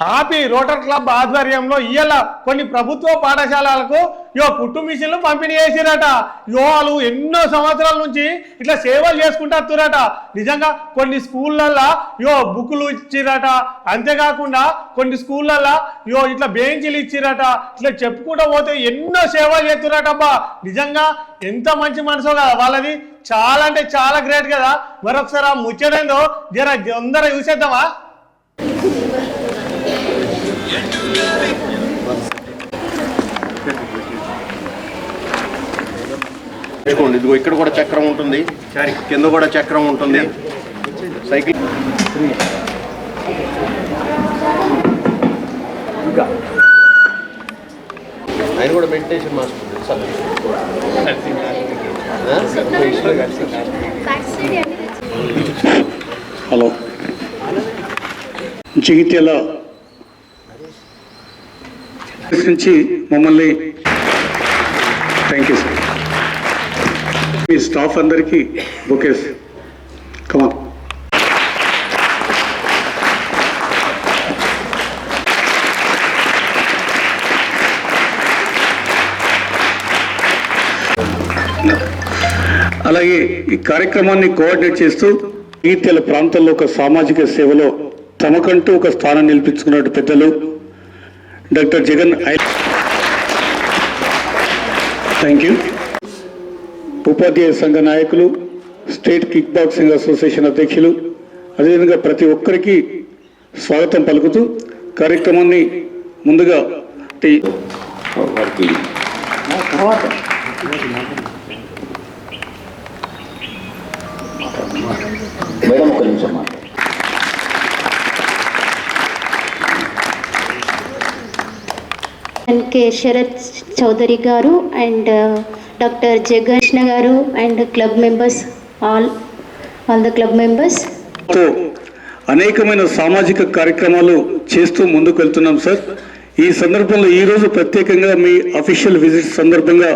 ఆపి rotor club ఆధ్వర్యంలో ఇయ్యాల కొన్ని ప్రభుత్వ పాఠశాలలకు యో పుట్టు మిషన్లు పంపిణీ చేసిరట. యో వాళ్ళు ఎన్నో సంవత్సరాల నుంచి ఇట్లా సేవలు చేసుకుంటూ వస్తురట. నిజంగా కొన్ని స్కూళ్ళల్లో యో బుక్కులు ఇచ్చిరట. అంతేకాకుండా కొన్ని స్కూళ్ళల్లో యో ఇట్లా బెంచీలు ఇచ్చిరట. ఇట్లా చెప్పుకుంటూ పోతే ఎన్నో సేవలు చేస్తురట నిజంగా ఎంత మంచి మనసో కదా వాళ్ళది. చాలా అంటే చాలా గ్రేట్ కదా. మరొకసారి ఆ ముచ్చటేందో జర అందరూ చూసేద్దామా? ఇదిగో ఇక్కడ కూడా చక్రం ఉంటుంది. కింద కూడా చక్రం ఉంటుంది. సైకిల్. ఆయన కూడా మెడిటేషన్ మాస్టర్ హలో జగిత్యాల నుంచి మమ్మల్ని థ్యాంక్ యూ సార్. మీ స్టాఫ్ అందరికీ బుకేస్. కమా అలాగే ఈ కార్యక్రమాన్ని కోఆర్డినేట్ చేస్తూ ఈతెల ప్రాంతంలో ఒక సామాజిక సేవలో తమకంటూ ఒక స్థానం నిలిపించుకున్నట్టు పెద్దలు డాక్టర్ జగన్ థ్యాంక్ యూ ఉపాధ్యాయ సంఘ నాయకులు స్టేట్ కిక్ బాక్సింగ్ అసోసియేషన్ అధ్యక్షులు అదేవిధంగా ప్రతి ఒక్కరికి స్వాగతం పలుకుతూ కార్యక్రమాన్ని ముందుగా మేడం ఒక నిమిషం కె శరత్ చౌదరి గారు అండ్ డాక్టర్ జగకృష్ణ గారు and club members all all the club members. అనేకమైన సామాజిక కార్యక్రమాలు చేస్తూ ముందుకు వెళ్తున్నాం సార్. ఈ సందర్భంలో ఈ రోజు ప్రత్యేకంగా మీ అఫీషియల్ విజిట్ సందర్భంగా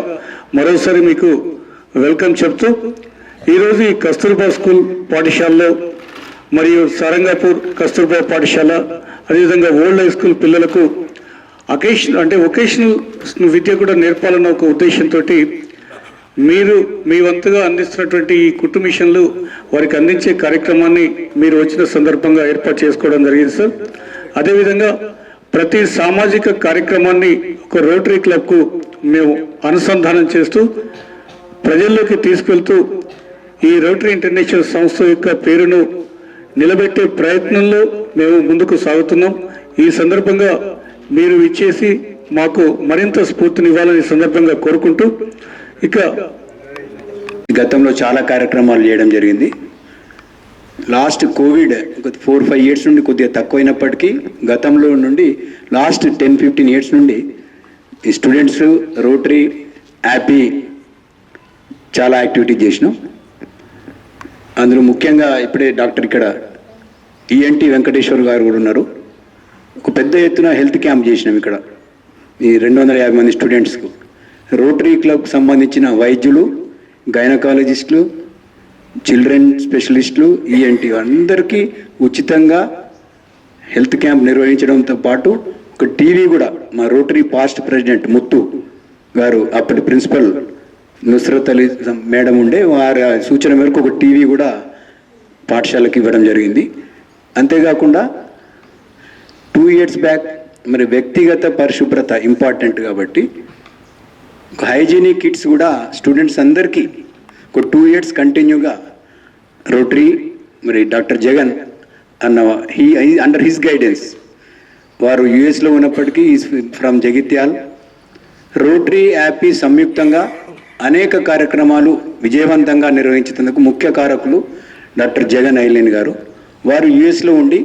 మరోసారి మీకు వెల్కమ్ చెప్తూ ఈరోజు ఈ కస్తూర్బా స్కూల్ పాఠశాలలో మరియు సారంగాపూర్ కస్తూర్బా పాఠశాల అదేవిధంగా ఓల్డ్ హై స్కూల్ పిల్లలకు అకేషన్ అంటే ఒకేషనల్ విద్య కూడా నేర్పాలన్న ఒక ఉద్దేశంతో మీరు మీ వంతుగా అందిస్తున్నటువంటి ఈ కుట్టు మిషన్లు వారికి అందించే కార్యక్రమాన్ని మీరు వచ్చిన సందర్భంగా ఏర్పాటు చేసుకోవడం జరిగింది సార్. అదేవిధంగా ప్రతి సామాజిక కార్యక్రమాన్ని ఒక రోటరీ క్లబ్కు మేము అనుసంధానం చేస్తూ ప్రజల్లోకి తీసుకెళ్తూ ఈ రోటరీ ఇంటర్నేషనల్ సంస్థ యొక్క పేరును నిలబెట్టే ప్రయత్నంలో మేము ముందుకు సాగుతున్నాం. ఈ సందర్భంగా మీరు ఇచ్చేసి మాకు మరింత స్ఫూర్తినివ్వాలని సందర్భంగా కోరుకుంటూ ఇక గతంలో చాలా కార్యక్రమాలు చేయడం జరిగింది. లాస్ట్ కోవిడ్ ఒక ఫోర్ ఫైవ్ ఇయర్స్ నుండి కొద్దిగా తక్కువైనప్పటికీ గతంలో నుండి లాస్ట్ టెన్ ఫిఫ్టీన్ ఇయర్స్ నుండి ఈ స్టూడెంట్స్ రోటరీ యాపీ చాలా యాక్టివిటీ చేసినాం. అందులో ముఖ్యంగా ఇప్పుడే డాక్టర్ ఇక్కడ ఈఎన్టీ వెంకటేశ్వర్ గారు కూడా ఉన్నారు. ఒక పెద్ద ఎత్తున హెల్త్ క్యాంప్ చేసినాం ఇక్కడ. ఈ రెండు వందల యాభై మంది స్టూడెంట్స్కు. రోటరీ క్లబ్కి సంబంధించిన వైద్యులు గైనకాలజిస్టులు చిల్డ్రన్ స్పెషలిస్టులు ఈఎన్టీ అందరికీ ఉచితంగా హెల్త్ క్యాంప్ నిర్వహించడంతో పాటు ఒక టీవీ కూడా మా రోటరీ పాస్ట్ ప్రెసిడెంట్ ముత్తు గారు అప్పటి ప్రిన్సిపల్ నుస్రత్ అలీ మేడం ఉండే వారి సూచన మేరకు ఒక టీవీ కూడా పాఠశాలకు ఇవ్వడం జరిగింది. అంతేకాకుండా టూ ఇయర్స్ బ్యాక్ మరి వ్యక్తిగత పరిశుభ్రత ఇంపార్టెంట్ కాబట్టి హైజీనిక్ కిట్స్ కూడా స్టూడెంట్స్ అందరికీ ఒక టూ ఇయర్స్ కంటిన్యూగా రోటరీ మరి డాక్టర్ జగన్ అన్న హీ అండర్ హిస్ గైడెన్స్. వారు యుఎస్లో ఉన్నప్పటికీ ఫ్రమ్ జగిత్యాల్. రోటరీ యాపీ సంయుక్తంగా అనేక కార్యక్రమాలు విజయవంతంగా నిర్వహించేందుకు ముఖ్య కారకులు డాక్టర్ జగన్ ఐలేన్ గారు. వారు యుఎస్లో ఉండి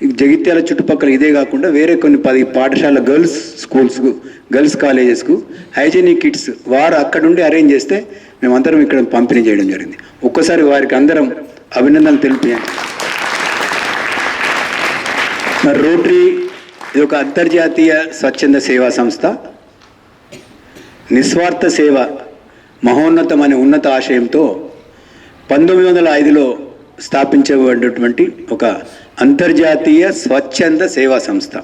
జగిత్యాల చుట్టుపక్కల ఇదే కాకుండా వేరే కొన్ని పది పాఠశాల గర్ల్స్ స్కూల్స్కు గర్ల్స్ కాలేజెస్కు హైజీనిక్ కిట్స్ వారు అక్కడుండి అరేంజ్ చేస్తే మేమందరం ఇక్కడ పంపిణీ చేయడం జరిగింది. ఒక్కసారి వారికి అందరం అభినందనలు తెలిపి మరి రోటరీ ఇది ఒక అంతర్జాతీయ స్వచ్ఛంద సేవా సంస్థ. నిస్వార్థ సేవ మహోన్నతం అనే ఉన్నత ఆశయంతో పంతొమ్మిది వందల ఐదులో స్థాపించబడినటువంటి ఒక అంతర్జాతీయ స్వచ్ఛంద సేవా సంస్థ.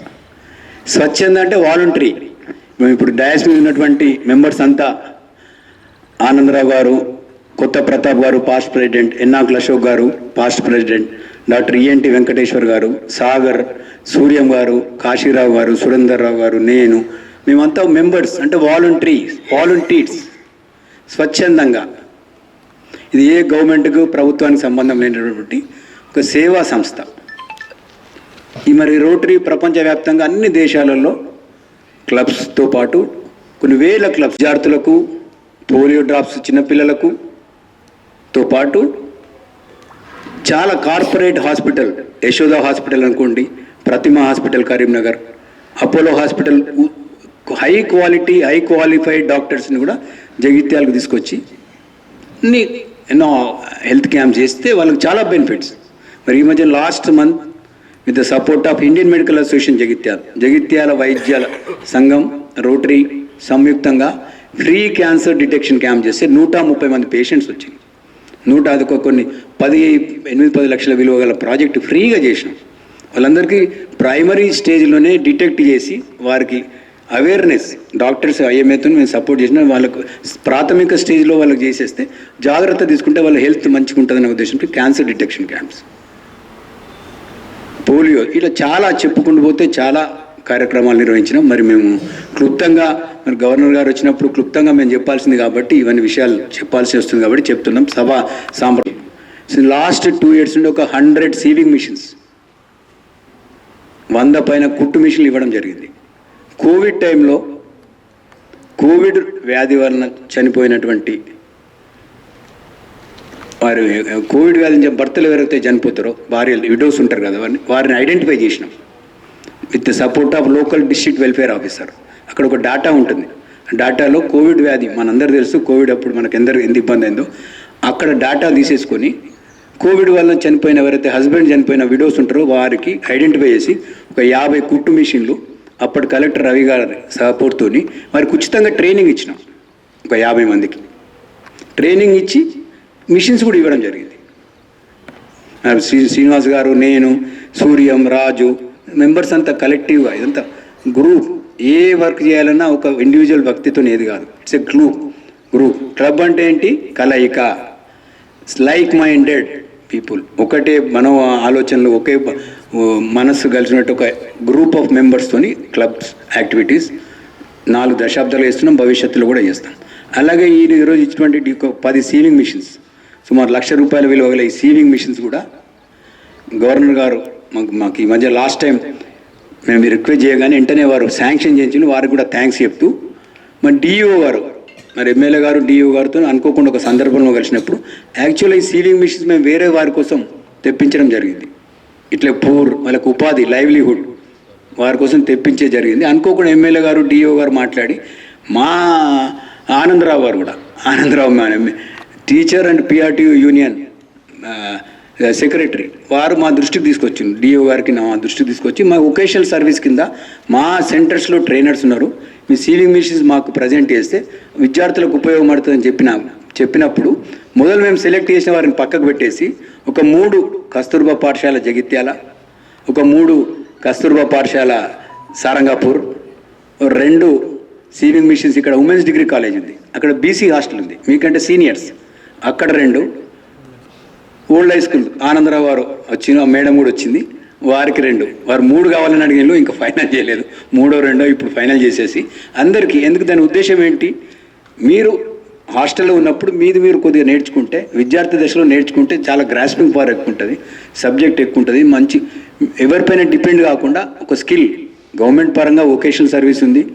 స్వచ్ఛంద అంటే వాలంటరీ. మేము ఇప్పుడు డయాస్ మీద ఉన్నటువంటి మెంబర్స్ అంతా ఆనందరావు గారు కొత్త ప్రతాప్ గారు పాస్ట్ ప్రెసిడెంట్ ఎన్నాకుల అశోక్ గారు past president doctor ENT Venkateshwar గారు సాగర్ సూర్యం గారు కాశీరావు గారు సురేందర్ రావు గారు నేను మేమంతా మెంబర్స్ అంటే వాలంటరీ వాలంటీర్స్ స్వచ్ఛందంగా. ఇది ఏ గవర్నమెంట్కు ప్రభుత్వానికి సంబంధం లేనటువంటి ఒక సేవా సంస్థ. ఈ మరి రోటరీ ప్రపంచవ్యాప్తంగా అన్ని దేశాలలో క్లబ్స్తో పాటు కొన్ని వేల క్లబ్స్ విద్యార్థులకు పోలియో డ్రాప్స్ చిన్నపిల్లలకు తో పాటు చాలా కార్పొరేట్ హాస్పిటల్ యశోద హాస్పిటల్ అనుకోండి Pratima hospital Karimnagar Apollo hospital high quality high qualified డాక్టర్స్ని కూడా జగిత్యాలకు తీసుకొచ్చి ఎన్నో హెల్త్ క్యాంప్ చేస్తే వాళ్ళకి చాలా బెనిఫిట్స్. మరి ఈ మధ్య last month with the support of Indian Medical Association Jagtial. Jagtial వైద్యాల సంఘం రోటరీ సంయుక్తంగా ఫ్రీ క్యాన్సర్ డిటెక్షన్ క్యాంప్ చేస్తే నూట ముప్పై మంది పేషెంట్స్ వచ్చింది. నూట అదొక కొన్ని పది ఎనిమిది పది లక్షల విలువ గల ప్రాజెక్ట్ ఫ్రీగా చేసినాం. వాళ్ళందరికీ ప్రైమరీ స్టేజ్లోనే డిటెక్ట్ చేసి వారికి అవేర్నెస్ డాక్టర్స్ ఐఎంఏతో మేము సపోర్ట్ చేసిన. వాళ్ళకు ప్రాథమిక స్టేజ్లో వాళ్ళకి చేసేస్తే జాగ్రత్త తీసుకుంటే వాళ్ళ హెల్త్ మంచిగా ఉంటుందనే ఉద్దేశంతో క్యాన్సర్ డిటెక్షన్ క్యాంప్స్. పోలియో ఇలా చాలా చెప్పుకుంటూ పోతే చాలా కార్యక్రమాలు నిర్వహించినాం. మరి మేము క్లుప్తంగా మరి గవర్నర్ గారు వచ్చినప్పుడు క్లుప్తంగా మేము చెప్పాల్సింది కాబట్టి ఇవన్నీ విషయాలు చెప్పాల్సి వస్తుంది కాబట్టి చెప్తున్నాం. సభ సాంప్రదాయం లాస్ట్ టూ ఇయర్స్ నుండి ఒక హండ్రెడ్ సీవింగ్ మిషన్స్ వంద పైన కుట్టు మిషన్లు ఇవ్వడం జరిగింది. కోవిడ్ టైంలో కోవిడ్ వ్యాధి వలన చనిపోయినటువంటి వారు కోవిడ్ వ్యాధి నుంచి భర్తలు ఎవరైతే చనిపోతారో భార్యలు విడోస్ ఉంటారు కదా వారిని వారిని ఐడెంటిఫై చేసినాం. With the support of local district welfare officer అక్కడ ఒక డేటా ఉంటుంది. డాటాలో కోవిడ్ వ్యాధి మనందరూ తెలుసు కోవిడ్ అప్పుడు మనకు ఎందరు ఎంత ఇబ్బంది అయిందో అక్కడ డేటా తీసేసుకొని కోవిడ్ వల్ల చనిపోయిన ఎవరైతే హస్బెండ్ చనిపోయిన విడోస్ ఉంటారో వారికి ఐడెంటిఫై చేసి ఒక యాభై కుట్టు మిషన్లు అప్పటి కలెక్టర్ రవి గారి సపోర్ట్తోని వారికి ఉచితంగా ట్రైనింగ్ ఇచ్చినాం ఒక యాభై మందికి. ట్రైనింగ్ ఇచ్చి మిషన్స్ కూడా ఇవ్వడం జరిగింది. శ్రీ శ్రీనివాస్ గారు నేను సూర్యం రాజు మెంబర్స్ అంతా కలెక్టివ్గా ఇదంతా గ్రూప్ ఏ వర్క్ చేయాలన్నా ఒక ఇండివిజువల్ వ్యక్తితో ఏది కాదు. It's a group group club అంటే ఏంటి? కలయిక. లైక్ మైండెడ్ పీపుల్ ఒకటే మనో ఆలోచనలు ఒకే మనస్సు కలిసినట్టు ఒక గ్రూప్ ఆఫ్ మెంబర్స్తోని క్లబ్స్ యాక్టివిటీస్ నాలుగు దశాబ్దాలు చేస్తున్నాం భవిష్యత్తులో కూడా చేస్తాం. అలాగే ఈ ఈరోజు ఇచ్చినటువంటి ఒక పది సీలింగ్ మిషన్స్ సుమారు లక్ష రూపాయల విలువ గల ఈ సీవింగ్ మిషన్స్ కూడా గవర్నర్ గారు మాకు మాకు ఈ మధ్య లాస్ట్ టైం మేము రిక్వెస్ట్ చేయగానే వెంటనే వారు శాంక్షన్ చేయించిన వారికి కూడా థ్యాంక్స్ చెప్తూ మరి డిఈఓ గారు మరి ఎమ్మెల్యే గారు డిఈఓ గారితో అనుకోకుండా ఒక సందర్భంలో కలిసినప్పుడు యాక్చువల్గా ఈ సీలింగ్ మిషన్స్ మేము వేరే వారి కోసం తెప్పించడం జరిగింది. ఇట్లా పూర్ వాళ్ళకు ఉపాధి లైవ్లీహుడ్ వారి కోసం తెప్పించే జరిగింది. అనుకోకుండా ఎమ్మెల్యే గారు డిఓ గారు మాట్లాడి మా ఆనందరావు గారు కూడా ఆనందరావు మా teacher and PRT union secretary వారు మా దృష్టికి తీసుకొచ్చింది. డిఓ గారికి నా దృష్టికి తీసుకొచ్చి మా వొకేషనల్ సర్వీస్ కింద మా సెంటర్స్లో ట్రైనర్స్ ఉన్నారు. మీ సీలింగ్ మిషన్స్ మాకు ప్రజెంట్ చేస్తే విద్యార్థులకు ఉపయోగపడుతుందని చెప్పిన చెప్పినప్పుడు మొదలు మేము సెలెక్ట్ చేసిన వారిని పక్కకు పెట్టేసి ఒక మూడు కస్తూర్బా పాఠశాల జగిత్యాల ఒక మూడు కస్తూర్బా పాఠశాల సారంగాపూర్ రెండు సీవింగ్ మిషన్స్ ఇక్కడ ఉమెన్స్ డిగ్రీ కాలేజ్ ఉంది. అక్కడ బీసీ హాస్టల్ ఉంది. మీకంటే సీనియర్స్ అక్కడ రెండు ఓల్డ్ హై స్కూల్. ఆనందరావు గారు వచ్చిన మేడం కూడా వచ్చింది. వారికి రెండు. వారు మూడు కావాలని అడిగిన ఇంకా ఫైనల్ చేయలేదు. మూడో రెండో ఇప్పుడు ఫైనల్ చేసేసి. అందరికీ ఎందుకు దాని ఉద్దేశం ఏంటి? మీరు హాస్టల్లో ఉన్నప్పుడు మీది మీరు కొద్దిగా నేర్చుకుంటే విద్యార్థి దశలో నేర్చుకుంటే చాలా గ్రాస్పింగ్ పవర్ ఎక్కువ ఉంటుంది. సబ్జెక్ట్ ఎక్కువ ఉంటుంది. మంచి ఎవరిపైన డిపెండ్ కాకుండా ఒక స్కిల్ గవర్నమెంట్ పరంగా వొకేషనల్ సర్వీస్ ఉంది.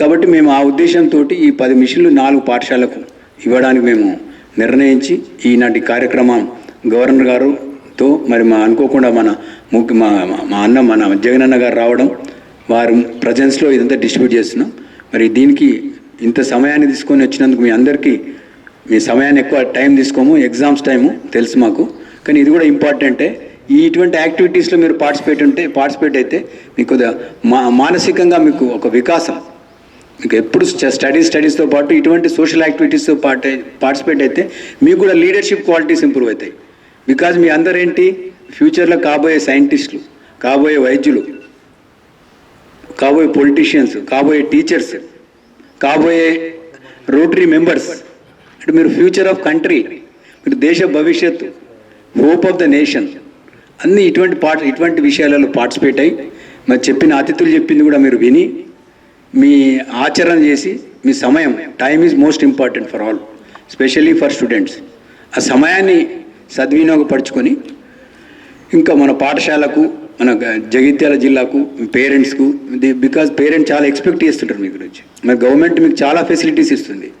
కాబట్టి మేము ఆ ఉద్దేశంతో ఈ పది మిషన్లు నాలుగు పాఠశాలకు ఇవ్వడానికి మేము నిర్ణయించి ఈనాటి కార్యక్రమం గవర్నర్ గారుతో మరి మా అనుకోకుండా మన ముఖ్య మా మా అన్న మన జగనన్న గారు రావడం వారు ప్రజెన్స్లో ఇదంతా డిస్ట్రిబ్యూట్ చేస్తున్నాం. మరి దీనికి ఇంత సమయాన్ని తీసుకొని వచ్చినందుకు మీ అందరికీ మీ సమయాన్ని ఎక్కువ టైం తీసుకోము ఎగ్జామ్స్ టైము తెలుసు మాకు. కానీ ఇది కూడా ఇంపార్టెంటే ఈ ఇటువంటి యాక్టివిటీస్లో మీరు పార్టిసిపేట్ ఉంటే పార్టిసిపేట్ అయితే మీకు కొద్దిగా మా మానసికంగా మీకు ఒక వికాసం మీకు ఎప్పుడు స్టడీస్ స్టడీస్తో పాటు ఇటువంటి సోషల్ యాక్టివిటీస్తో పాటు పార్టిసిపేట్ అయితే మీకు కూడా లీడర్షిప్ క్వాలిటీస్ ఇంప్రూవ్ అవుతాయి. బికాజ్ మీ అందరేంటి? ఫ్యూచర్లో కాబోయే సైంటిస్టులు కాబోయే వైద్యులు కాబోయే పొలిటీషియన్స్ కాబోయే టీచర్స్ కాబోయే రోటరీ మెంబర్స్ అంటే మీరు ఫ్యూచర్ ఆఫ్ కంట్రీ మీరు దేశ భవిష్యత్తు హోప్ ఆఫ్ ద నేషన్ అన్ని ఇటువంటి పార్ట్ ఇటువంటి విషయాలలో పార్టిసిపేట్ అయ్యి మరి చెప్పిన అతిథులు చెప్పింది కూడా మీరు విని మీ ఆచరణ చేసి మీ సమయం time is most important for all specially for students ఆ సమయాన్ని సద్వినియోగపరచుకొని ఇంకా మన పాఠశాలకు మన జగిత్యాల జిల్లాకు పేరెంట్స్కు బికాజ్ పేరెంట్స్ చాలా ఎక్స్పెక్ట్ చేస్తుంటారు మీ గురించి. మరి గవర్నమెంట్ మీకు చాలా ఫెసిలిటీస్ ఇస్తుంది.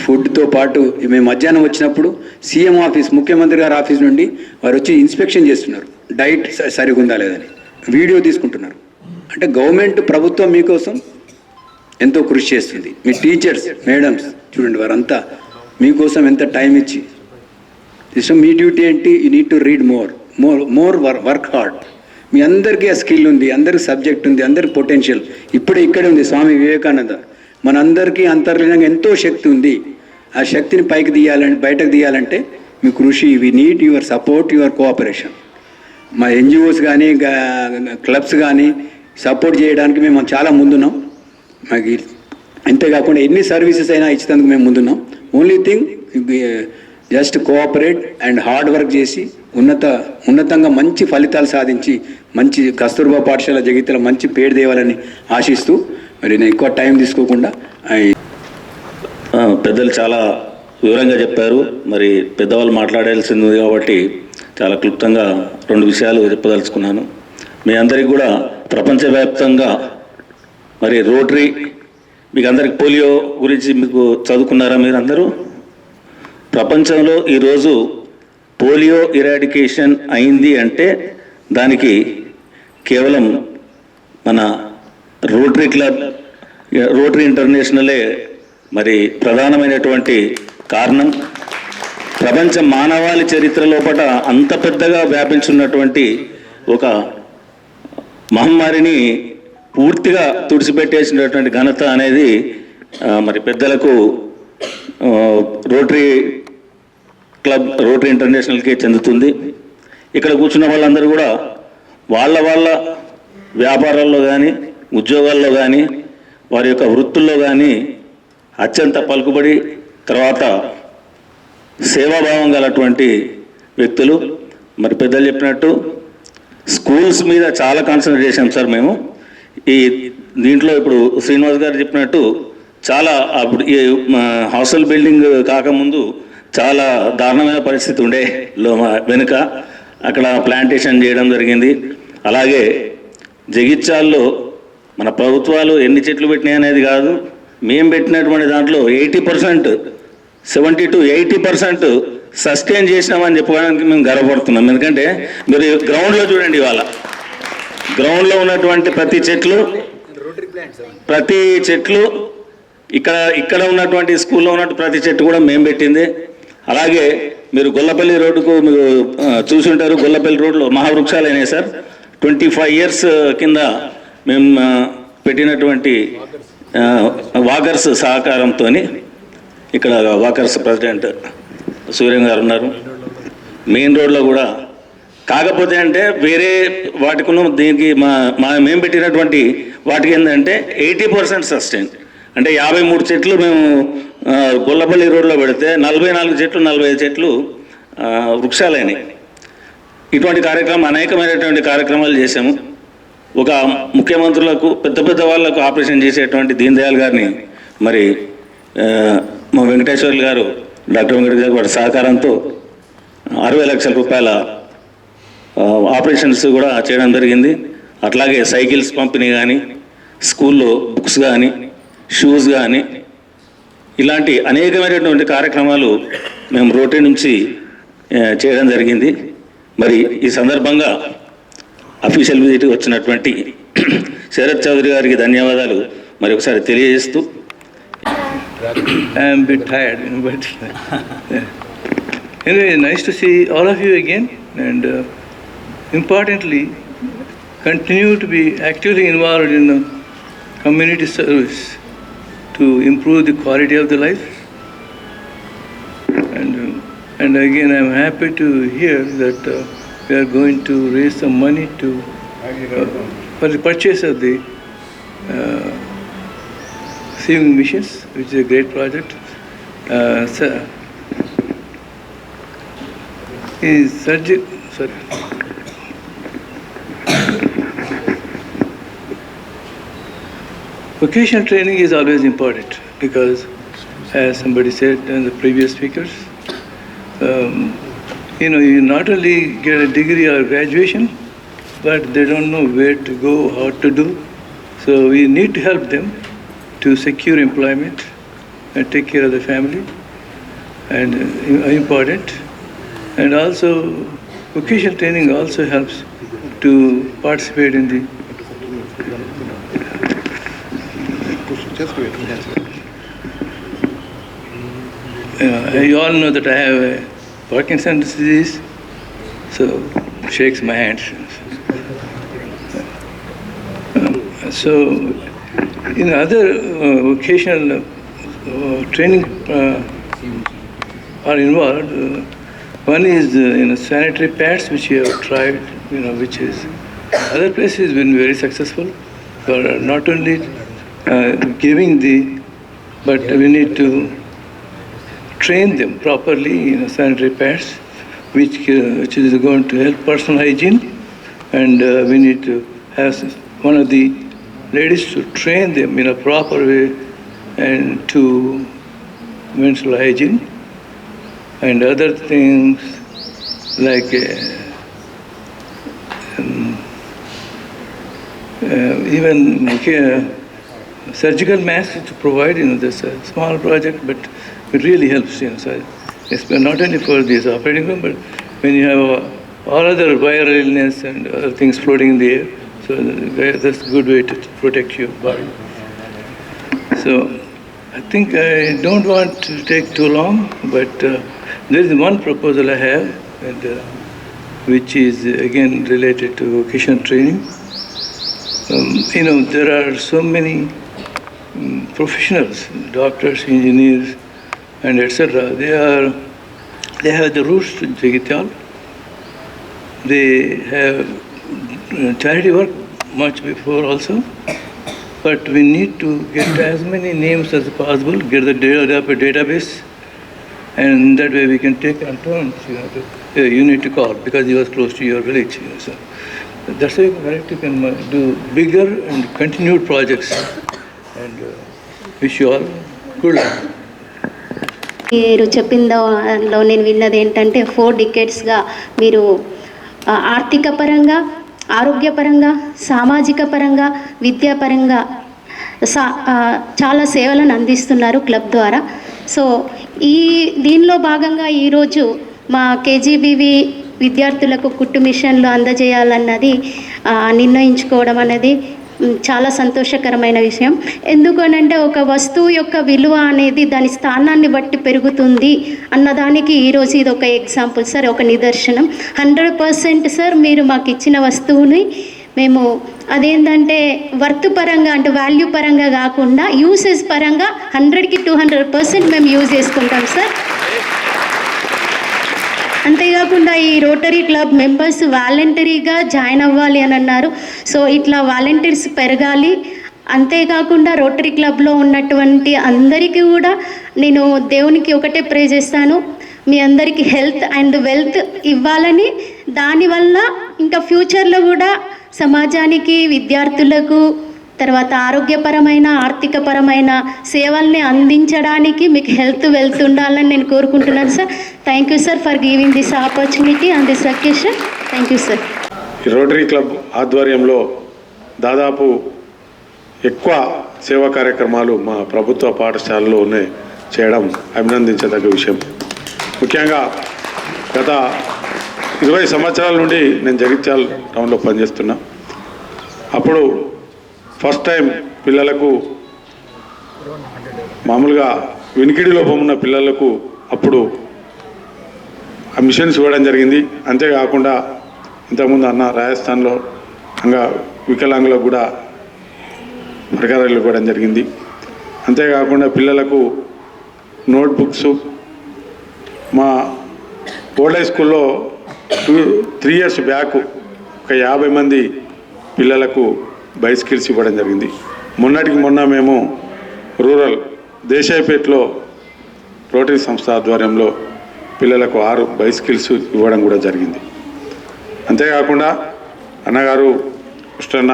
ఫుడ్తో పాటు మేము మధ్యాహ్నం వచ్చినప్పుడు సీఎం ఆఫీస్ ముఖ్యమంత్రి గారి ఆఫీస్ నుండి వారు వచ్చి ఇన్స్పెక్షన్ చేస్తున్నారు. డైట్ స- సరిగా ఉందా లేదని వీడియో తీసుకుంటున్నారు. అంటే గవర్నమెంట్ ప్రభుత్వం మీకోసం ఎంతో కృషి చేస్తుంది. మీ టీచర్స్ మేడమ్స్ చూడండి వారంతా మీకోసం ఎంత టైం ఇచ్చి. సో మీ డ్యూటీ ఏంటి? You need to read more more more work hard మీ అందరికీ ఆ స్కిల్ ఉంది అందరికి సబ్జెక్ట్ ఉంది అందరికి పొటెన్షియల్ ఇప్పుడే ఇక్కడే ఉంది స్వామి వివేకానంద. మనందరికీ అంతర్లీనంగా ఎంతో శక్తి ఉంది. ఆ శక్తిని పైకి తీయాలంటే బయటకు తీయాలంటే మీ కృషి we need your support your cooperation మా ఎన్జిఓస్ కానీ క్లబ్స్ కానీ సపోర్ట్ చేయడానికి మేము చాలా ముందున్నాం. మాకు అంతేకాకుండా ఎన్ని సర్వీసెస్ అయినా ఇచ్చినందుకు మేము ముందున్నాం. Only thing just cooperate and hard work చేసి ఉన్నత ఉన్నతంగా మంచి ఫలితాలు సాధించి మంచి కస్తూర్బా పాఠశాల జగిత్యాల మంచి పేరు తేవాలని ఆశిస్తూ మరి నేను ఎక్కువ టైం తీసుకోకుండా పెద్దలు చాలా వివరంగా చెప్పారు. మరి పెద్దవాళ్ళు మాట్లాడాల్సింది కాబట్టి చాలా క్లుప్తంగా రెండు విషయాలు చెప్పదలుచుకున్నాను. మీ అందరికీ కూడా ప్రపంచవ్యాప్తంగా మరి రోటరీ మీకు అందరికి పోలియో గురించి మీకు చదువుకున్నారా మీరు అందరూ ప్రపంచంలో ఈరోజు పోలియో ఇరాడికేషన్ అయింది అంటే దానికి కేవలం మన రోటరీ క్లబ్ రోటరీ ఇంటర్నేషనలే మరి ప్రధానమైనటువంటి కారణం. ప్రపంచ మానవాళి చరిత్ర లోపల అంత పెద్దగా వ్యాపించున్నటువంటి ఒక మహమ్మారిని పూర్తిగా తుడిచిపెట్టేసినటువంటి ఘనత అనేది మరి పెద్దలకు రోటరీ క్లబ్ రోటరీ ఇంటర్నేషనల్కి చెందుతుంది. ఇక్కడ కూర్చున్న వాళ్ళందరూ కూడా వాళ్ళ వాళ్ళ వ్యాపారాల్లో కానీ ఉద్యోగాల్లో కానీ వారి యొక్క వృత్తుల్లో కానీ అత్యంత పలుకుబడి తర్వాత సేవాభావం గలటువంటి వ్యక్తులు. మరి పెద్దలు చెప్పినట్టు స్కూల్స్ మీద చాలా కాన్సన్ట్రేట్ చేశాం సార్ మేము. ఈ దీంట్లో ఇప్పుడు శ్రీనివాస్ గారు చెప్పినట్టు చాలా అప్పుడు ఈ హాస్టల్ బిల్డింగ్ కాకముందు చాలా దారుణమైన పరిస్థితి ఉండే లో వెనుక అక్కడ ప్లాంటేషన్ చేయడం జరిగింది. అలాగే జగిత్యాల్లో మన ప్రభుత్వాలు ఎన్ని చెట్లు పెట్టినాయి అనేది కాదు. మేము పెట్టినటువంటి దాంట్లో eighty percent seventy to eighty percent sustain చేసినామని చెప్పడానికి మేము గర్వపడుతున్నాం. ఎందుకంటే మీరు గ్రౌండ్లో చూడండి ఇవాళ. గ్రౌండ్లో ఉన్నటువంటి ప్రతి చెట్లు ప్రతి చెట్లు ఇక్కడ ఇక్కడ ఉన్నటువంటి స్కూల్లో ఉన్నటువంటి ప్రతి చెట్టు కూడా మేము పెట్టింది. అలాగే మీరు గొల్లపల్లి రోడ్డుకు మీరు చూసుంటారు చూసి ఉంటారు గొల్లపల్లి రోడ్లో మహావృక్షాలు అయినాయి సార్. ట్వంటీ ఫైవ్ ఇయర్స్ కింద మేము పెట్టినటువంటి వాకర్స్ సహకారంతో ఇక్కడ వాకర్స్ ప్రెసిడెంట్ సూర్యం గారు ఉన్నారు. మెయిన్ రోడ్లో కూడా కాకపోతే అంటే వేరే వాటికును దీనికి మా మా మేము పెట్టినటువంటి వాటికి ఏంటంటే ఎయిటీ పర్సెంట్ సస్టైన్. అంటే యాభై మూడు చెట్లు మేము గొల్లపల్లి రోడ్లో పెడితే నలభై నాలుగు చెట్లు నలభై ఐదు చెట్లు వృక్షాలైనవి ఇటువంటి కార్యక్రమం అనేకమైనటువంటి కార్యక్రమాలు చేశాము. ఒక ముఖ్యమంత్రులకు పెద్ద పెద్ద వాళ్ళకు ఆపరేషన్ చేసేటువంటి దీన్ దయాల్ గారిని మరి మా వెంకటేశ్వర్లు గారు డాక్టర్ వెంకటేశ్వర్ గారి సహకారంతో అరవై లక్షల రూపాయల ఆపరేషన్స్ కూడా చేయడం జరిగింది. అట్లాగే సైకిల్స్ పంపిణీ కానీ స్కూల్లో బుక్స్ కానీ షూస్ కానీ ఇలాంటి అనేకమైనటువంటి కార్యక్రమాలు మేము రోటీ నుంచి చేయడం జరిగింది. మరి ఈ సందర్భంగా అఫీషియల్ విజిట్కి వచ్చినటువంటి శరత్ చౌదరి గారికి ధన్యవాదాలు. మరి ఒకసారి తెలియజేస్తూ. I am a bit tired, nice to see all of to see and importantly, continue to be actively involved in uh, community service to improve the quality of the life. And, um, and again, I'm happy to hear that uh, we are going to raise some money to uh, for the purchase of the uh, sewing machines, which is a great project. Uh, so, is surgery, sorry. Vocational training is always important because, as somebody said in the previous speakers, um, you know, you not only get a degree or graduation, but they don't know where to go, how to do. So we need to help them to secure employment and take care of the family, and uh, important. And also, vocational training also helps to participate in the Uh, you all know that I have Parkinson's disease, so shakes my hand. Um, so, in other uh, vocational uh, training uh, are involved. Uh, one is uh, you know sanitary pads, which you have tried, you know, which is other places been very successful. But not only uh, giving the, but we need to train them properly in sanitary pads, which, uh, which is going to help personal hygiene. And uh, we need to have one of the ladies to train them in a proper way and to menstrual hygiene and other things like uh, um, uh, even uh, surgical masks to provide, you know, this a small project, but it really helps, you know, so it's not only for this operating room, but when you have uh, all other viral illness and other things floating in the air, so that's a good way to protect your body. So I think I don't want to take too long, but uh, there is one proposal I have, and, uh, which is uh, again related to vocational training. Um, you know, there are so many professionals, doctors, engineers, and etc. They are, they have the roots to Jagityal. They have uh, charity work much before also. But we need to get as many names as possible, get the data database, and that way we can take on turns, you know, to, uh, you need to call because he was close to your village. You know, so that's why you can uh, do bigger and continued projects. And wish you all good మీరు చెప్పిన దానిలో నేను విన్నది ఏంటంటే four డికెట్స్గా మీరు ఆర్థిక పరంగా ఆరోగ్యపరంగా సామాజిక పరంగా విద్యాపరంగా సా చాలా సేవలను అందిస్తున్నారు క్లబ్ ద్వారా. సో ఈ దీనిలో భాగంగా ఈరోజు మా కేజీబీవి విద్యార్థులకు కుట్టు మిషన్లు అందజేయాలన్నది నిర్ణయించుకోవడం అనేది చాలా సంతోషకరమైన విషయం. ఎందుకనంటే ఒక వస్తువు యొక్క విలువ అనేది దాని స్థానాన్ని బట్టి పెరుగుతుంది అన్నదానికి ఈరోజు ఇది ఒక ఎగ్జాంపుల్ సార్ ఒక నిదర్శనం. హండ్రెడ్ పర్సెంట్ సార్ మీరు మాకు ఇచ్చిన వస్తువుని మేము అదేంటంటే వర్త్ పరంగా అంటే వాల్యూ పరంగా కాకుండా యూసేజ్ పరంగా హండ్రెడ్కి టూ హండ్రెడ్ పర్సెంట్ మేము యూజ్ చేసుకుంటాం సార్ అంతేకాకుండా ఈ రోటరీ క్లబ్ మెంబర్స్ వాలంటరీగా జాయిన్ అవ్వాలి అని అన్నారు. సో ఇట్లా వాలంటీర్స్ పెరగాలి. అంతేకాకుండా రోటరీ క్లబ్లో ఉన్నటువంటి అందరికీ కూడా నేను దేవునికి ఒకటే ప్రే చేస్తాను. మీ అందరికీ హెల్త్ అండ్ వెల్త్ ఇవ్వాలని. దానివల్ల ఇంకా ఫ్యూచర్లో కూడా సమాజానికి విద్యార్థులకు తర్వాత ఆరోగ్యపరమైన ఆర్థికపరమైన సేవల్ని అందించడానికి మీకు హెల్త్ వెల్త్ ఉండాలని నేను కోరుకుంటున్నాను sir. Thank you sir for giving this opportunity and this occasion thank you sir Rotary club ఆధ్వర్యంలో దాదాపు ఎక్కువ సేవా కార్యక్రమాలు మా ప్రభుత్వ పాఠశాలలోనే చేయడం అభినందించదగ్గ విషయం. ముఖ్యంగా గత ఇరవై సంవత్సరాల నుండి నేను జగిత్యాల టౌన్లో పనిచేస్తున్నా. అప్పుడు ఫస్ట్ టైం పిల్లలకు మామూలుగా వినికిడి లోపం ఉన్న పిల్లలకు అప్పుడు ఆ మిషన్స్ ఇవ్వడం జరిగింది. అంతేకాకుండా ఇంతకుముందు అన్న రాజస్థాన్లో అంగా వికలాంగులకు కూడా పరికరాలు ఇవ్వడం జరిగింది. అంతేకాకుండా పిల్లలకు నోట్బుక్స్ మా ఓల్డ్ హై స్కూల్లో టూ త్రీ ఇయర్స్ బ్యాక్ ఒక యాభై మంది పిల్లలకు బైసికిల్స్ ఇవ్వడం జరిగింది. మొన్నటికి మొన్న మేము రూరల్ దేశాయపేటలో రోటరీ సంస్థ ఆధ్వర్యంలో పిల్లలకు ఆరు బైసికిల్స్ ఇవ్వడం కూడా జరిగింది. అంతేకాకుండా అన్నగారు కృష్ణన్న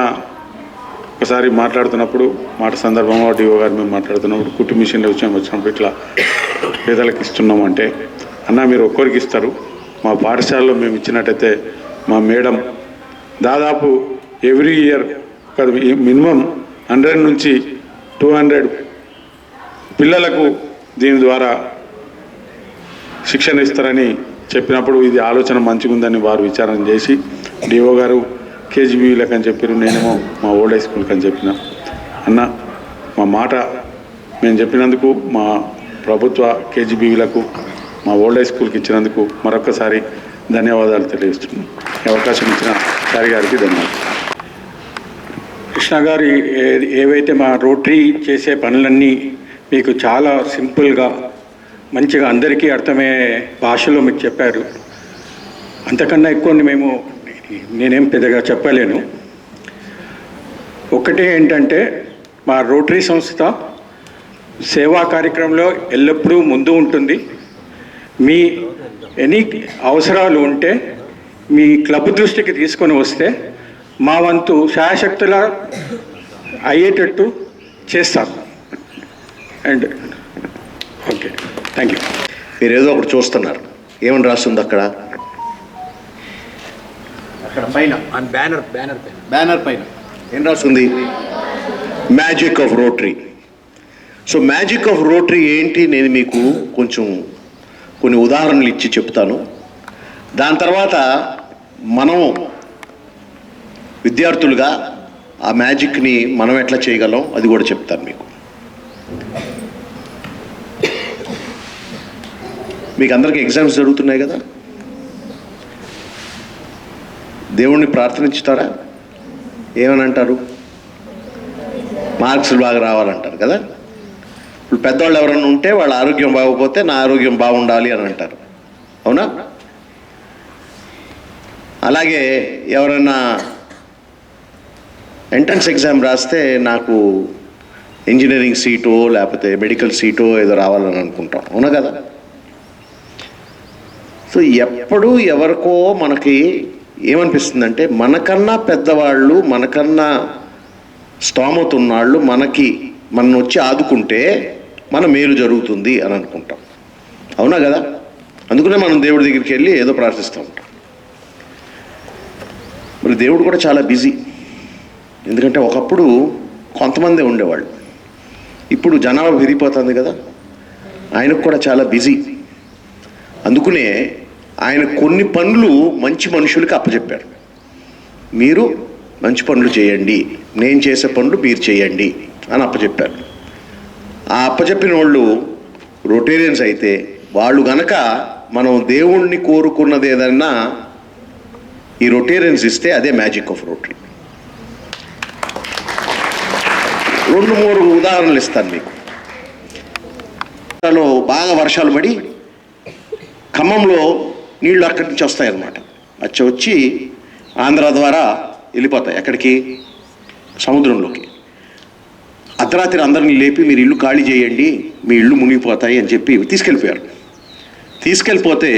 ఒకసారి మాట్లాడుతున్నప్పుడు మాట సందర్భంలో డిఓ గారు మేము మాట్లాడుతున్నప్పుడు కుట్టు మిషన్లు వచ్చాం వచ్చినప్పుడు ఇట్లా పేదలకు ఇస్తున్నాం అంటే అన్న మీరు ఒక్కరికి ఇస్తారు. మా పాఠశాలలో మేము ఇచ్చినట్టయితే మా మేడం దాదాపు ఎవ్రీ ఇయర్ ఒక మినిమం హండ్రెడ్ నుంచి టూ హండ్రెడ్ పిల్లలకు దీని ద్వారా శిక్షణ ఇస్తారని చెప్పినప్పుడు ఇది ఆలోచన మంచిగుందని వారు విచారణ చేసి డిఓ గారు కేజీబీలకు అని చెప్పారు నేనేమో మా ఓల్డ్ హై స్కూల్కి అని చెప్పిన. అన్న మా మాట మేము చెప్పినందుకు మా ప్రభుత్వ కేజీబీలకు మా ఓల్డ్ హై స్కూల్కి ఇచ్చినందుకు మరొకసారి ధన్యవాదాలు తెలియజేస్తున్నాం. అవకాశం ఇచ్చిన సారి గారికి ధన్యవాదాలు. కృష్ణ గారి ఏవైతే మా రోటరీ చేసే పనులన్నీ మీకు చాలా సింపుల్గా మంచిగా అందరికీ అర్థమయ్యే భాషలో మీకు చెప్పారు. అంతకన్నా ఎక్కువ మేము నేనేం పెద్దగా చెప్పలేను. ఒకటే ఏంటంటే మా రోటరీ సంస్థ సేవా కార్యక్రమంలో ఎల్లప్పుడూ ముందు ఉంటుంది. మీ ఎనీ అవసరాలు ఉంటే మీ క్లబ్ దృష్టికి తీసుకొని వస్తే మా వంతు శాయశక్తుల అయ్యేటట్టు చేస్తాం అండ్ ఓకే థ్యాంక్ యూ మీరు ఏదో ఒకటి చూస్తున్నారు. ఏమని రాస్తుంది అక్కడ? అక్కడ పైన బ్యానర్ బ్యానర్ పైన. బ్యానర్ పైన. ఏం రాస్తుంది? Magic of Rotary so magic of Rotary ఏంటి నేను మీకు కొంచెం కొన్ని ఉదాహరణలు ఇచ్చి చెప్తాను. దాని తర్వాత మనం విద్యార్థులుగా ఆ మ్యాజిక్ని మనం ఎట్లా చేయగలం అది కూడా చెప్తాను మీకు. మీకు అందరికీ ఎగ్జామ్స్ జరుగుతున్నాయి కదా? దేవుణ్ణి ప్రార్థనించుతారా? ఏమని అంటారు మార్క్స్ బాగా రావాలంటారు కదా? ఇప్పుడు పెద్దవాళ్ళు ఎవరైనా ఉంటే వాళ్ళ ఆరోగ్యం బాగోకపోతే నా ఆరోగ్యం బాగుండాలి అని అంటారు. అవునా? అలాగే ఎవరైనా ఎంట్రన్స్ ఎగ్జామ్ రాస్తే నాకు ఇంజనీరింగ్ సీటో లేకపోతే మెడికల్ సీటో ఏదో రావాలని అనుకుంటాం. అవునా కదా? సో ఎప్పుడు ఎవరికో మనకి ఏమనిపిస్తుందంటే మనకన్నా పెద్దవాళ్ళు మనకన్నా స్తోమత ఉన్నాళ్ళు మనకి మన వచ్చి ఆదుకుంటే మన మేలు జరుగుతుంది అని అనుకుంటాం. అవునా కదా? అందుకనే మనం దేవుడి దగ్గరికి వెళ్ళి ఏదో ప్రార్థిస్తూ ఉంటాం. మరి దేవుడు కూడా చాలా బిజీ. ఎందుకంటే ఒకప్పుడు కొంతమందే ఉండేవాళ్ళు. ఇప్పుడు జనాభా పెరిగిపోతుంది కదా. ఆయనకు కూడా చాలా బిజీ. అందుకనే ఆయన కొన్ని పనులు మంచి మనుషులకి అప్పచెప్పారు మీరు మంచి పనులు చేయండి. నేను చేసే పనులు మీరు చేయండి అని అప్పచెప్పారు ఆ అప్పచెప్పిన వాళ్ళు రొటేరియన్స్ అయితే వాళ్ళు గనక మనం దేవుణ్ణి కోరుకున్నది ఏదన్నా ఈ రొటేరియన్స్ ఇస్తే అదే మ్యాజిక్ ఆఫ్ రోటరీ. రెండు మూడు ఉదాహరణలు ఇస్తాను మీకు. బాగా వర్షాలు పడి ఖమ్మంలో నీళ్ళు అక్కడి నుంచి వస్తాయన్నమాట. వచ్చి వచ్చి ఆంధ్ర ద్వారా వెళ్ళిపోతాయి ఎక్కడికి సముద్రంలోకి. అర్ధరాత్రి అందరిని లేపి మీరు ఇల్లు ఖాళీ చేయండి మీ ఇల్లు మునిగిపోతాయి అని చెప్పి తీసుకెళ్ళిపోయారు. తీసుకెళ్ళిపోతే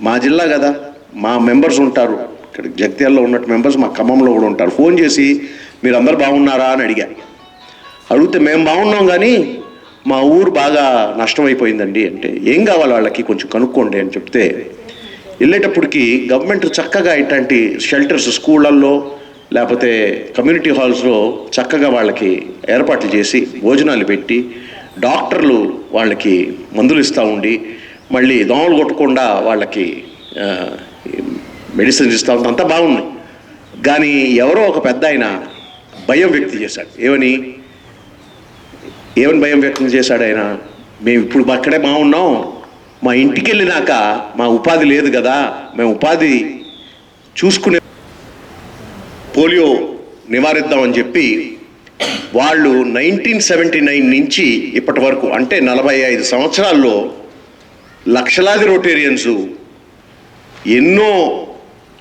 మా జిల్లా కదా మా మెంబర్స్ ఉంటారు. ఇక్కడ జగిత్యాలలో ఉన్నట్టు మెంబర్స్ మా ఖమ్మంలో కూడా ఉంటారు. ఫోన్ చేసి మీరు అందరు బాగున్నారా? అని అడిగారు అడిగితే మేము బాగున్నాం కానీ మా ఊరు బాగా నష్టమైపోయిందండి అంటే ఏం కావాలి వాళ్ళకి కొంచెం కనుక్కోండి అని చెప్తే వెళ్ళేటప్పటికి గవర్నమెంట్ చక్కగా ఇట్లాంటి షెల్టర్స్ స్కూళ్ళల్లో లేకపోతే కమ్యూనిటీ హాల్స్లో చక్కగా వాళ్ళకి ఏర్పాట్లు చేసి భోజనాలు పెట్టి డాక్టర్లు వాళ్ళకి మందులు ఇస్తూ ఉండి మళ్ళీ దోమలు కొట్టకుండా వాళ్ళకి మెడిసిన్స్ ఇస్తూ ఉంది అంతా బాగుంది. కానీ ఎవరో ఒక పెద్ద ఆయన భయం వ్యక్తి చేశాడు. ఏమని? ఏమని భయం వ్యక్తం చేశాడు ఆయన? మేము ఇప్పుడు అక్కడే బాగున్నాం. మా ఇంటికి వెళ్ళినాక మా ఉపాధి లేదు కదా. మేము ఉపాధి చూసుకునే పోలియో నివారిద్దామని చెప్పి వాళ్ళు నైన్టీన్ సెవెంటీ నైన్ నుంచి ఇప్పటి వరకు అంటే నలభై ఐదు సంవత్సరాల్లో లక్షలాది రోటేరియన్స్ ఎన్నో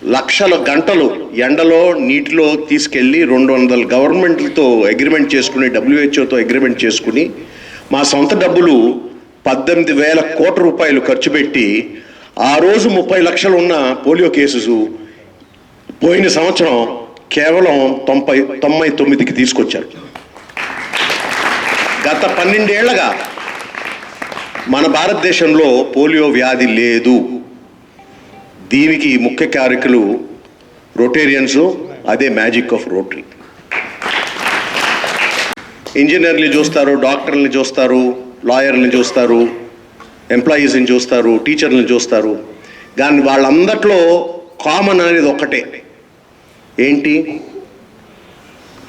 లక్షల గంటలు ఎండలో నీటిలో తీసుకెళ్ళి రెండు వందల గవర్నమెంట్లతో అగ్రిమెంట్ చేసుకుని డబ్ల్యూహెచ్ఓతో అగ్రిమెంట్ చేసుకుని మా సొంత డబ్బులు పద్దెనిమిది వేల కోట్ల రూపాయలు ఖర్చు పెట్టి ఆ రోజు ముప్పై లక్షలు ఉన్న పోలియో కేసెస్ పోయిన సంవత్సరం కేవలం తొంభై తొంభై తొమ్మిదికి తీసుకొచ్చారు. గత పన్నెండేళ్ళగా మన భారతదేశంలో పోలియో వ్యాధి లేదు. దీనికి ముఖ్య కారకులు రొటేరియన్స్ అదే మ్యాజిక్ ఆఫ్ రోటరీ. ఇంజనీర్ని చూస్తారు డాక్టర్ని చూస్తారు లాయర్ని చూస్తారు ఎంప్లాయీస్ని చూస్తారు టీచర్ని చూస్తారు. కానీ వాళ్ళందరిలో కామన్ అనేది ఒక్కటే. ఏంటి?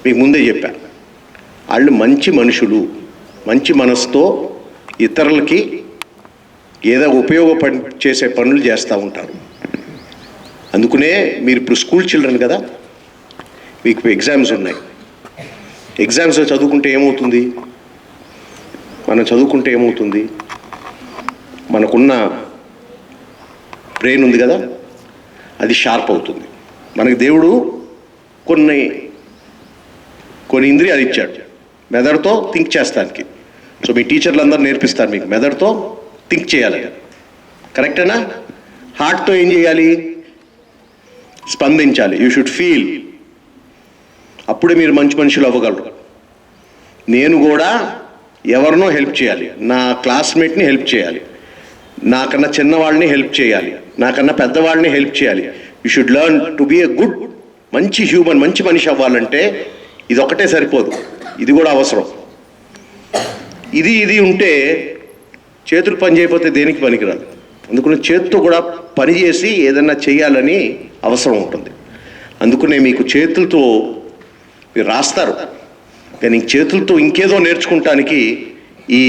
మీకు ముందే చెప్పాను వాళ్ళు మంచి మనుషులు మంచి మనసుతో ఇతరులకి ఏదో ఉపయోగపడి చేసే పనులు చేస్తూ ఉంటారు. అందుకునే మీరు ఇప్పుడు స్కూల్ చిల్డ్రన్ కదా మీకు ఎగ్జామ్స్ ఉన్నాయి. ఎగ్జామ్స్ చదువుకుంటే ఏమవుతుంది? మనం చదువుకుంటే ఏమవుతుంది? మనకున్న బ్రెయిన్ ఉంది కదా అది షార్ప్ అవుతుంది. మనకి దేవుడు కొన్ని కొన్ని ఇంద్రియాలు ఇచ్చాడు. మెదడుతో థింక్ చేస్తానికి. సో మీ టీచర్లు అందరూ నేర్పిస్తారు మీకు. మెదడుతో థింక్ చేయాలి. కరెక్టేనా హార్ట్తో ఏం చేయాలి? స్పందించాలి. యూ షుడ్ ఫీల్ అప్పుడే మీరు మంచి మనుషులు అవ్వగలరు. నేను కూడా ఎవరినో హెల్ప్ చేయాలి. నా క్లాస్మేట్ని హెల్ప్ చేయాలి. నాకన్నా చిన్నవాళ్ళని హెల్ప్ చేయాలి. నాకన్నా పెద్దవాళ్ళని హెల్ప్ చేయాలి. You should learn to be a good మంచి హ్యూమన్ మంచి మనిషి అవ్వాలంటే ఇది ఒకటే సరిపోదు. ఇది కూడా అవసరం. ఇది ఇది ఉంటే చేతులు పని చేయకపోతే దేనికి పనికిరాదు. అందుకని చేతితో కూడా పని చేసి ఏదన్నా చేయాలని అవసరం ఉంటుంది. అందుకనే మీకు చేతులతో మీరు రాస్తారు. కానీ చేతులతో ఇంకేదో నేర్చుకుంటానికి ఈ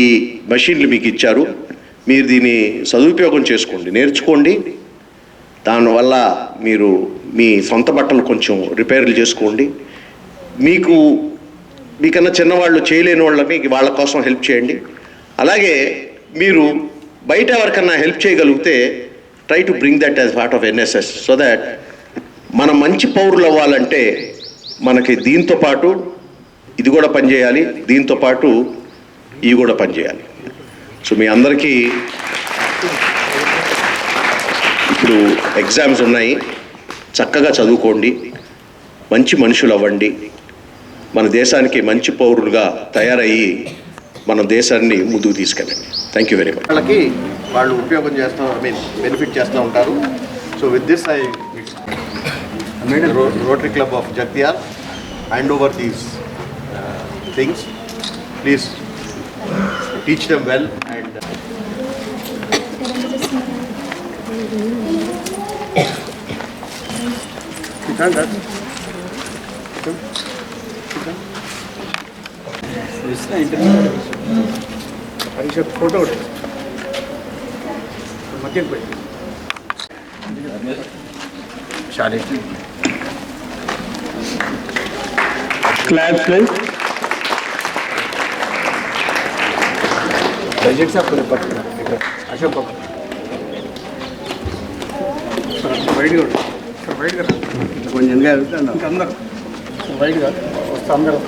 మెషిన్లు మీకు ఇచ్చారు. మీరు దీన్ని సదుపయోగం చేసుకోండి. నేర్చుకోండి. దానివల్ల మీరు మీ సొంత బట్టలు కొంచెం రిపేర్లు చేసుకోండి. మీకు మీకన్నా చిన్నవాళ్ళు చేయలేని వాళ్ళని వాళ్ళ కోసం హెల్ప్ చేయండి. అలాగే మీరు బయట ఎవరికన్నా హెల్ప్ చేయగలిగితే try to bring that as part of NSS so that మనం మంచి పౌరులు అవ్వాలంటే మనకి దీంతో పాటు ఇది కూడా పనిచేయాలి దీంతో పాటు ఇవి కూడా పనిచేయాలి సో మీ అందరికీ ఇప్పుడు ఎగ్జామ్స్ ఉన్నాయి చక్కగా చదువుకోండి మంచి మనుషులు అవ్వండి మన దేశానికి మంచి పౌరులుగా తయారయ్యి మన దేశాన్ని ముందుకు తీసుకెళ్ళండి. థ్యాంక్ యూ వెరీ మచ్ వాళ్ళకి వాళ్ళు ఉపయోగం చేస్తూ ఐ మీన్ బెనిఫిట్ చేస్తూ ఉంటారు. So with this I made Rotary club of Jagtial hand over these things please teach them well and photo మధ్యకి పోయి క్లాస్ ప్లీజ్ బడ్జెట్ సార్ కొన్ని పట్టుకున్నా ఇక్కడ అశోక్ బాబు బయటగా బయటగా కొంచెం అందరూ బయటగా వస్తా అందరూ